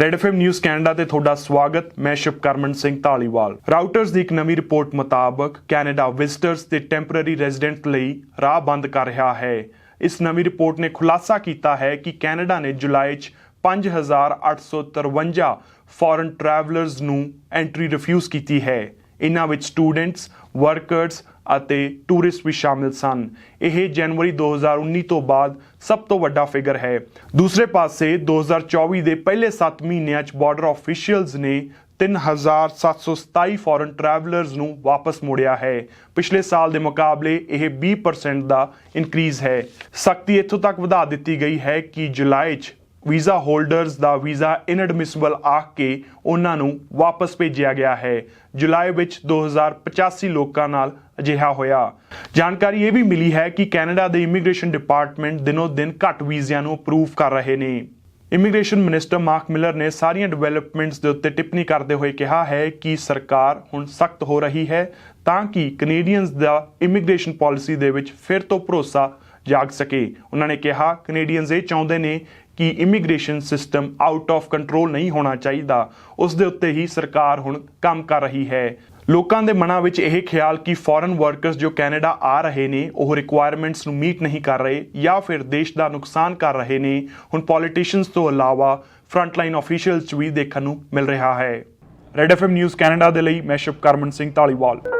Red FM news Canada ਤੇ ਤੁਹਾਡਾ ਸਵਾਗਤ। ਮੈਂ ਸ਼ਿਵਕਰਮਨ ਸਿੰਘ ਢਾਲੀਵਾਲ ਰਾਊਟਰਸ ਦੀ ਇੱਕ ਨਵੀਂ ਰਿਪੋਰਟ ਮੁਤਾਬਕ ਕੈਨੇਡਾ ਵਿਜ਼ਟਰਸ ਤੇ ਟੈਂਪਰੇਰੀ ਰੈਜ਼ੀਡੈਂਟ ਲਈ ਰਾਹ ਬੰਦ ਕਰ ਰਿਹਾ ਹੈ। ਇਸ ਨਵੀਂ ਰਿਪੋਰਟ ਨੇ ਖੁਲਾਸਾ ਕੀਤਾ ਹੈ ਕਿ ਕੈਨੇਡਾ ਨੇ ਜੁਲਾਈ 'ਚ 5853 ਫੋਰਨ ਟਰੈਵਲਰਸ ਨੂੰ ਐਂਟਰੀ ਰਿਫਿਊਜ਼ ਕੀਤੀ ਹੈ। ਇਨ੍ਹਾਂ ਵਿੱਚ ਸਟੂਡੈਂਟਸ, ਵਰਕਰਸ ਅਤੇ ਟੂਰਿਸਟ ਵੀ ਸ਼ਾਮਿਲ ਸਨ। ਇਹ ਜਨਵਰੀ 2019 ਤੋਂ ਬਾਅਦ ਸਭ ਤੋਂ ਵੱਡਾ ਫਿਗਰ ਹੈ। ਦੂਸਰੇ ਪਾਸੇ 2024 ਦੇ ਪਹਿਲੇ 7 ਮਹੀਨਿਆਂ 'ਚ ਬਾਰਡਰ ਆਫੀਸ਼ੀਅਲਸ ਨੇ 3727 ਫੋਰਨ ਟਰੈਵਲਰਸ ਨੂੰ ਵਾਪਸ ਮੋੜਿਆ ਹੈ। ਪਿਛਲੇ ਸਾਲ ਦੇ ਮੁਕਾਬਲੇ ਇਹ 20% ਦਾ ਇਨਕਰੀਜ਼ ਹੈ। ਸਖਤੀ ਇੱਥੋਂ ਤੱਕ ਵਧਾ ਦਿੱਤੀ ਗਈ ਹੈ ਕਿ ਜੁਲਾਈ 'ਚ ਵੀਜ਼ਾ ਹੋਲਡਰਸ ਦਾ ਵੀਜ਼ਾ ਇਨਐਡਮਿਸਿਬਲ ਆਖ ਕੇ ਉਹਨਾਂ ਨੂੰ ਵਾਪਸ ਭੇਜਿਆ ਗਿਆ ਹੈ। ਜੁਲਾਈ ਵਿੱਚ 2085 ਲੋਕਾਂ ਨਾਲ ਅਜਿਹਾ ਹੋਇਆ। ਜਾਣਕਾਰੀ ਇਹ ਵੀ ਮਿਲੀ ਹੈ ਕਿ ਕੈਨੇਡਾ ਦੇ ਇਮੀਗ੍ਰੇਸ਼ਨ ਡਿਪਾਰਟਮੈਂਟ ਦਿਨੋ ਦਿਨ ਘੱਟ ਵੀਜ਼ਿਆਂ ਨੂੰ ਅਪਰੂਵ ਕਰ ਰਹੇ ਨੇ। ਇਮੀਗ੍ਰੇਸ਼ਨ ਮਿਨਿਸਟਰ ਮਾਰਕ ਮਿਲਰ ਨੇ ਸਾਰੀਆਂ ਡਿਵੈਲਪਮੈਂਟਸ ਦੇ ਉੱਤੇ ਟਿੱਪਣੀ ਕਰਦੇ ਹੋਏ ਕਿਹਾ ਹੈ ਕਿ ਸਰਕਾਰ ਹੁਣ ਸਖਤ ਹੋ ਰਹੀ ਹੈ ਤਾਂ ਕਿ ਕੈਨੇਡੀਅਨਸ ਦਾ ਇਮੀਗ੍ਰੇਸ਼ਨ ਪਾਲਿਸੀ ਦੇ ਵਿੱਚ ਫਿਰ ਤੋਂ ਭਰੋਸਾ ਜਾਗ ਸਕੇ। ਉਹਨਾਂ ਨੇ ਕਿਹਾ, ਕੈਨੇਡੀਅਨਸ ਇਹ ਚਾਹੁੰਦੇ ਨੇ ਕਿ immigration system out of control ਨਹੀਂ ਹੋਣਾ ਚਾਹੀਦਾ। ਉਸ ਦੇ ਉੱਤੇ ਹੀ ਸਰਕਾਰ ਹੁਣ ਕੰਮ ਕਰ ਰਹੀ ਹੈ। ਲੋਕਾਂ ਦੇ ਮਨਾਂ ਵਿੱਚ ਇਹ ਖਿਆਲ ਕਿ ਫੋਰਨ ਵਰਕਰਸ ਜੋ ਕੈਨੇਡਾ ਆ ਰਹੇ ਨੇ, ਉਹ ਰਿਕੁਆਇਰਮੈਂਟਸ ਨੂੰ ਮੀਟ ਨਹੀਂ ਕਰ ਰਹੇ ਜਾਂ ਫਿਰ ਦੇਸ਼ ਦਾ ਨੁਕਸਾਨ ਕਰ ਰਹੇ ਨੇ, ਹੁਣ ਪੋਲੀਟੀਸ਼ੀਅਨਸ ਤੋਂ ਇਲਾਵਾ ਫਰੰਟਲਾਈਨ ਆਫੀਸ਼ੀਅਲਸ ਵੀ ਦੇਖਣ ਨੂੰ ਮਿਲ ਰਿਹਾ ਹੈ। ਰੈਡ ਐਫਐਮ ਨਿਊਜ਼ ਕੈਨੇਡਾ ਦੇ ਲਈ ਮੈਂ ਸ਼ੁਭਕਰਮਨ ਸਿੰਘ ਢਾਲੀਵਾਲ